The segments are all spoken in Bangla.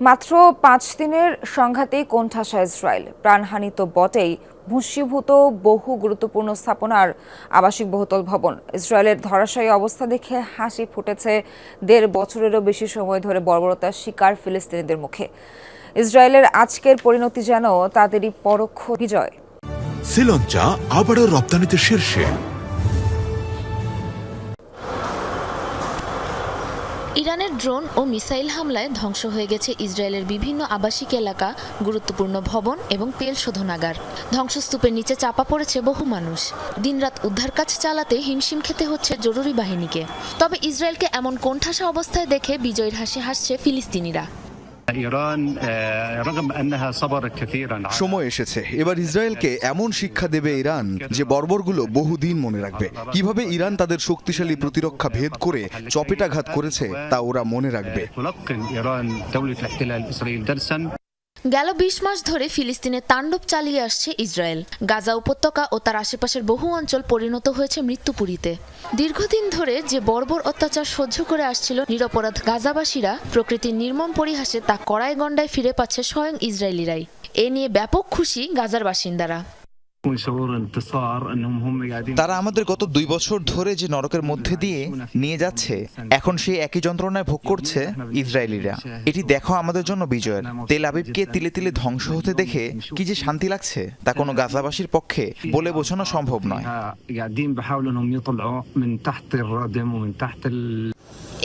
মাত্র পাঁচ দিনের সংঘাতেই কোণঠাসা ইসরায়েল। প্রাণহানি তো বটেই। ভূষীভূত বহু গুরুত্বপূর্ণ স্থাপনার আবাসিক বহুতল ভবন। ইসরায়েলের ধরাশায়ী অবস্থা দেখে হাসি ফুটেছে দেড় বছরেরও বেশি সময় ধরে বর্বরতার শিকার ফিলিস্তিনিদের মুখে। ইসরায়েলের আজকের পরিণতি যেন তাদেরই পরোক্ষ বিজয়। শ্রীলঙ্কা আবারও রপ্তানিতে শীর্ষে। ইরানের ড্রোন ও মিসাইল হামলায় ধ্বংস হয়ে গেছে ইসরায়েলের বিভিন্ন আবাসিক এলাকা, গুরুত্বপূর্ণ ভবন এবং তেল শোধনাগার ধ্বংসস্তূপের নিচে চাপা পড়েছে বহু মানুষ। দিনরাত উদ্ধার কাজ চালাতে হিমশিম খেতে হচ্ছে জরুরি বাহিনীকে। তবে ইসরায়েলকে এমন কোণঠাসা অবস্থায় দেখে বিজয়ের হাসি হাসছে ফিলিস্তিনিরা। সময় এসেছে। এবার ইসরায়েলকে এমন শিক্ষা দেবে ইরান যে বর্বরগুলো বহুদিন মনে রাখবে। কীভাবে ইরান তাদের শক্তিশালী প্রতিরক্ষা ভেদ করে চপেটাঘাত করেছে তা ওরা মনে রাখবে। গেল বিশ মাস ধরে ফিলিস্তিনে তাণ্ডব চালিয়ে আসছে ইসরায়েল। গাজা উপত্যকা ও তার আশেপাশের বহু অঞ্চল পরিণত হয়েছে মৃত্যুপুরীতে। দীর্ঘদিন ধরে যে বর্বর অত্যাচার সহ্য করে আসছিল নিরপরাধ গাজাবাসীরা, প্রকৃতির নির্মম পরিহাসে তা কড়াই গণ্ডায় ফিরে পাচ্ছে স্বয়ং ইসরায়েলিরাই। এ নিয়ে ব্যাপক খুশি গাজার বাসিন্দারা। তারা আমাদের গত দুই বছর ধরে যে নরকের মধ্যে দিয়ে নিয়ে যাচ্ছে এখন সেই একই যন্ত্রণায় ভোগ করছে ইসরায়েলিরা। এটি দেখো আমাদের জন্য বিজয়ের। তেল আবিবকে তিলে তিলে ধ্বংস হতে দেখে কি যে শান্তি লাগছে তা কোনো গাজাবাসীর পক্ষে বলে বোঝানো সম্ভব নয়।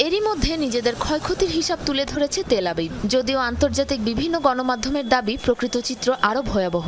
এরই মধ্যে নিজেদের ক্ষয়ক্ষতির হিসাব তুলে ধরেছে তেল আবিব। যদিও আন্তর্জাতিক বিভিন্ন গণমাধ্যমের দাবি প্রকৃত চিত্র আরও ভয়াবহ।